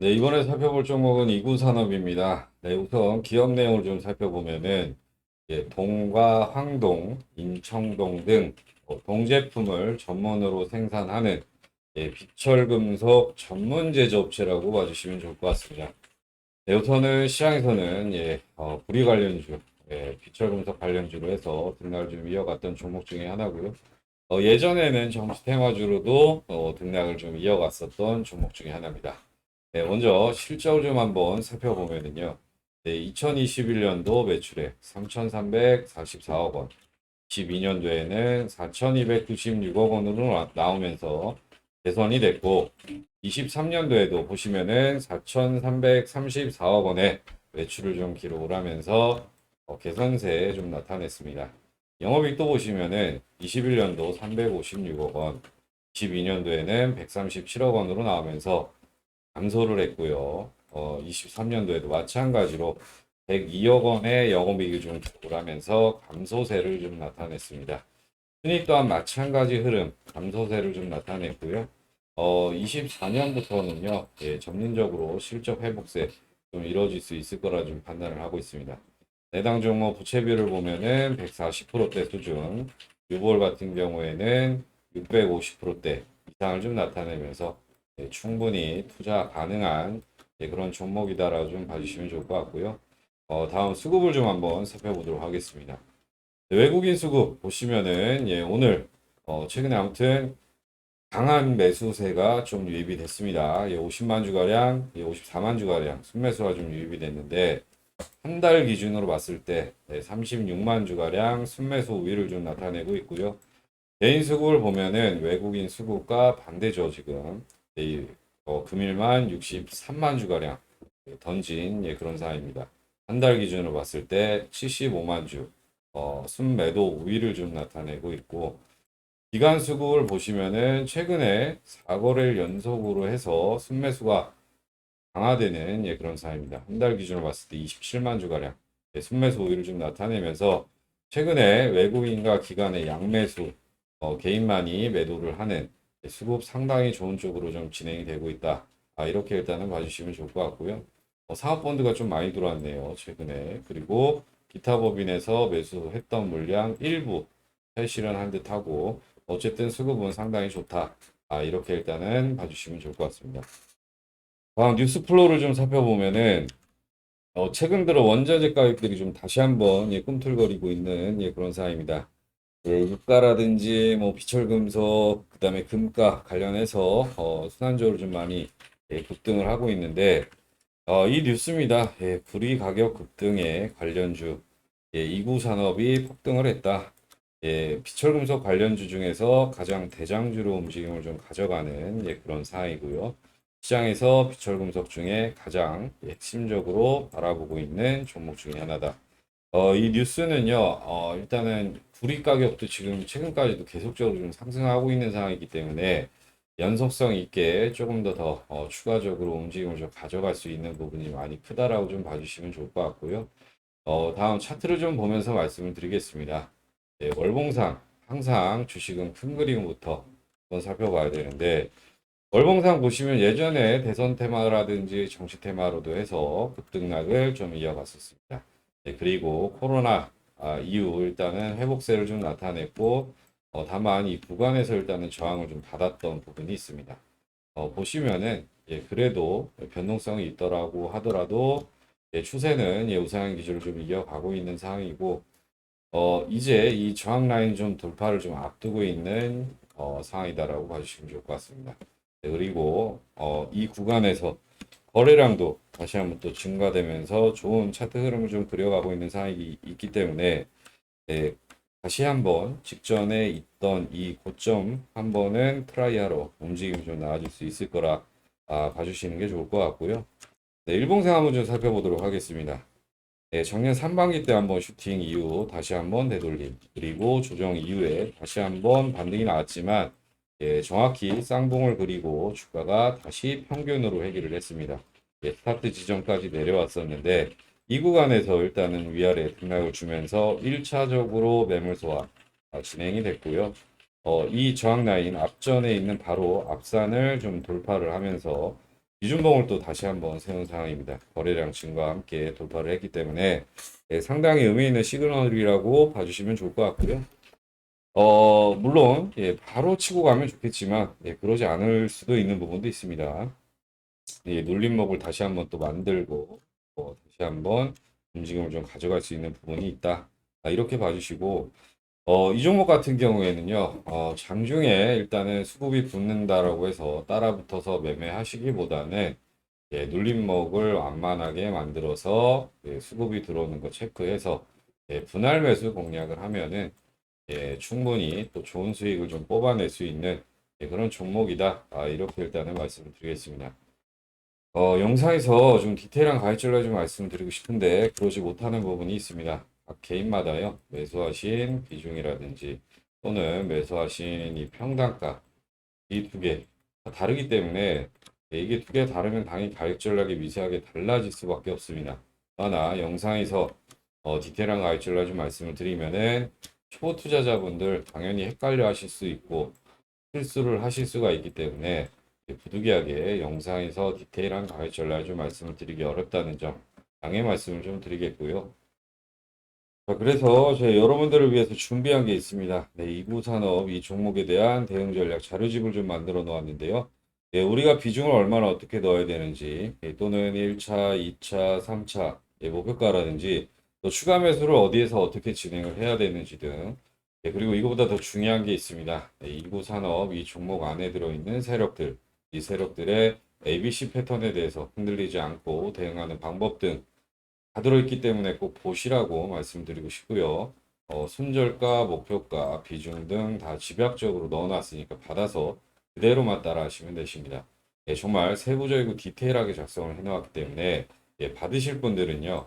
네, 이번에 살펴볼 종목은 이구 산업입니다. 네, 우선 기업 내용을 좀 살펴보면은 예, 동과 황동, 인청동 등 어, 동제품을 전문으로 생산하는 예, 비철금속 전문 제조업체라고 봐주시면 좋을 것 같습니다. 네, 우선은 시장에서는 예, 어, 구리 관련주, 예, 비철금속 관련주로 해서 등락을 좀 이어갔던 종목 중에 하나고요. 어, 예전에는 정치 테마주로도 어, 등락을 좀 이어갔었던 종목 중에 하나입니다. 네, 먼저 실적을 좀 한번 살펴보면은요. 네, 2021년도 매출액 3,344억 원, 22년도에는 4,296억 원으로 나- 나오면서 개선이 됐고, 23년도에도 보시면은 4,334억 원의 매출을 좀 기록을 하면서 어, 개선세에 좀 나타냈습니다. 영업이익 또 보시면은 21년도 356억 원, 22년도에는 137억 원으로 나오면서 감소를 했고요. 어, 23년도에도 마찬가지로 102억 원의 영업이익을 좀 하면서 감소세를 좀 나타냈습니다. 순익 또한 마찬가지 흐름, 감소세를 좀 나타냈고요. 어, 24년부터는요, 예, 점진적으로 실적 회복세 좀 이루어질 수 있을 거라 좀 판단을 하고 있습니다. 내당 종목 부채비율을 보면은 140%대 수준, 유볼 같은 경우에는 650%대 이상을 좀 나타내면서 예, 충분히 투자 가능한 예, 그런 종목이다라고 좀 봐주시면 좋을 것 같고요. 어, 다음 수급을 좀 한번 살펴보도록 하겠습니다. 네, 외국인 수급 보시면은 예, 오늘 어, 최근에 아무튼 강한 매수세가 좀 유입이 됐습니다. 예, 50만 주가량, 예, 54만 주가량 순매수가 좀 유입이 됐는데 한 달 기준으로 봤을 때 네, 36만 주가량 순매수 우위를 좀 나타내고 있고요. 개인 수급을 보면은 외국인 수급과 반대죠 지금. 이 어, 금일만 63만 주가량 던진 예, 그런 상황입니다. 한 달 기준으로 봤을 때 75만 주 어, 순매도 우위를 좀 나타내고 있고 기간 수급을 보시면은 최근에 4거래일 연속으로 해서 순매수가 강화되는 예, 그런 상황입니다. 한 달 기준으로 봤을 때 27만 주가량 예, 순매수 우위를 좀 나타내면서 최근에 외국인과 기관의 양매수 어, 개인만이 매도를 하는 예, 수급 상당히 좋은 쪽으로 좀 진행이 되고 있다. 아, 이렇게 일단은 봐주시면 좋을 것 같고요. 어, 사업펀드가 좀 많이 들어왔네요. 최근에. 그리고 기타 법인에서 매수했던 물량 일부 회실현한 듯 하고 어쨌든 수급은 상당히 좋다. 아, 이렇게 일단은 봐주시면 좋을 것 같습니다. 다음 뉴스 플로우를 좀 살펴보면은 어, 최근 들어 원자재 가격들이 좀 다시 한번 예, 꿈틀거리고 있는 예, 그런 상황입니다. 예, 유가라든지 뭐 비철금속 그다음에 금가 관련해서 어, 순환적으로 좀 많이 예, 급등을 하고 있는데 어, 이 뉴스입니다. 예, 구리 가격 급등에 관련주 예, 이구 산업이 폭등을 했다. 예, 비철금속 관련주 중에서 가장 대장주로 움직임을 좀 가져가는 예, 그런 상황이고요. 시장에서 비철금속 중에 가장 핵심적으로 바라보고 있는 종목 중에 하나다. 어, 이 뉴스는요, 어, 일단은 구리 가격도 지금 최근까지도 계속적으로 좀 상승하고 있는 상황이기 때문에 연속성 있게 조금 더 더 어, 추가적으로 움직임을 좀 가져갈 수 있는 부분이 많이 크다라고 좀 봐주시면 좋을 것 같고요. 어, 다음 차트를 좀 보면서 말씀을 드리겠습니다. 예, 월봉상 항상 주식은 큰 그림부터 한번 살펴봐야 되는데 월봉상 보시면 예전에 대선 테마라든지 정치 테마로도 해서 급등락을 좀 이어갔었습니다. 네, 그리고 코로나 아, 이후 일단은 회복세를 좀 나타냈고 어, 다만 이 구간에서 일단은 저항을 좀 받았던 부분이 있습니다. 어, 보시면은 예, 그래도 변동성이 있더라고 하더라도 예, 추세는 예, 우상향 기조를 좀 이어가고 있는 상황이고 어, 이제 이 저항 라인 좀 돌파를 좀 앞두고 있는 어, 상황이다라고 봐주시면 좋을 것 같습니다. 네, 그리고 어, 이 구간에서 거래량도 다시 한번 또 증가되면서 좋은 차트 흐름을 좀 그려가고 있는 상황이 있기 때문에 네, 다시 한번 직전에 있던 이 고점 한 번은 트라이하러 움직임이 좀 나아질 수 있을 거라 아, 봐주시는 게 좋을 것 같고요. 네, 일봉상 한번 좀 살펴보도록 하겠습니다. 네, 작년 상반기 때 한번 슈팅 이후 다시 한번 되돌림 그리고 조정 이후에 다시 한번 반등이 나왔지만 예, 정확히 쌍봉을 그리고 주가가 다시 평균으로 회귀를 했습니다. 예, 스타트 지점까지 내려왔었는데 이 구간에서 일단은 위아래 등락을 주면서 1차적으로 매물 소화 아, 진행이 됐고요. 어, 이 저항 라인 앞전에 있는 바로 앞산을 좀 돌파를 하면서 비준봉을 또 다시 한번 세운 상황입니다. 거래량 증가와 함께 돌파를 했기 때문에 예, 상당히 의미 있는 시그널이라고 봐주시면 좋을 것 같고요. 어, 물론 예, 바로 치고 가면 좋겠지만 예, 그러지 않을 수도 있는 부분도 있습니다. 예, 눌림목을 다시 한번 또 만들고 어, 다시 한번 움직임을 좀 가져갈 수 있는 부분이 있다. 아, 이렇게 봐주시고 어, 이 종목 같은 경우에는요, 어, 장중에 일단은 수급이 붙는다라고 해서 따라 붙어서 매매하시기보다는 예, 눌림목을 완만하게 만들어서 예, 수급이 들어오는 거 체크해서 예, 분할 매수 공략을 하면은 예, 충분히 또 좋은 수익을 좀 뽑아낼 수 있는 예, 그런 종목이다. 아, 이렇게 일단은 말씀을 드리겠습니다. 어, 영상에서 좀 디테일한 가이드를 좀 말씀드리고 싶은데 그러지 못하는 부분이 있습니다. 각 개인마다요. 매수하신 비중이라든지 또는 매수하신 이 평단가 이 두 개 다르기 때문에 예, 이게 두 개 다르면 당연히 가격 전략이 미세하게 달라질 수밖에 없습니다. 하나 영상에서 어, 디테일한 가이드를 좀 말씀을 드리면은 초보 투자자분들 당연히 헷갈려 하실 수 있고 실수를 하실 수가 있기 때문에 예, 부득이하게 영상에서 디테일한 가격 전략을 좀 말씀을 드리기 어렵다는 점 양해 말씀을 좀 드리겠고요. 자, 그래서 저희 여러분들을 위해서 준비한 게 있습니다. 네, 이구 산업 이 종목에 대한 대응 전략 자료집을 좀 만들어 놓았는데요. 예, 우리가 비중을 얼마나 어떻게 넣어야 되는지, 예, 또는 1차, 2차, 3차, 예, 목표가라든지, 또 추가 매수를 어디에서 어떻게 진행을 해야 되는지 등, 예, 그리고 이거보다 더 중요한 게 있습니다. 예, 이구 산업 이 종목 안에 들어있는 세력들, 이 세력들의 ABC 패턴에 대해서 흔들리지 않고 대응하는 방법 등 다 들어있기 때문에 꼭 보시라고 말씀드리고 싶고요. 어, 손절가, 목표가, 비중 등 다 집약적으로 넣어놨으니까 받아서 그대로만 따라 하시면 되십니다. 예, 정말 세부적이고 디테일하게 작성을 해놓았기 때문에 예, 받으실 분들은요.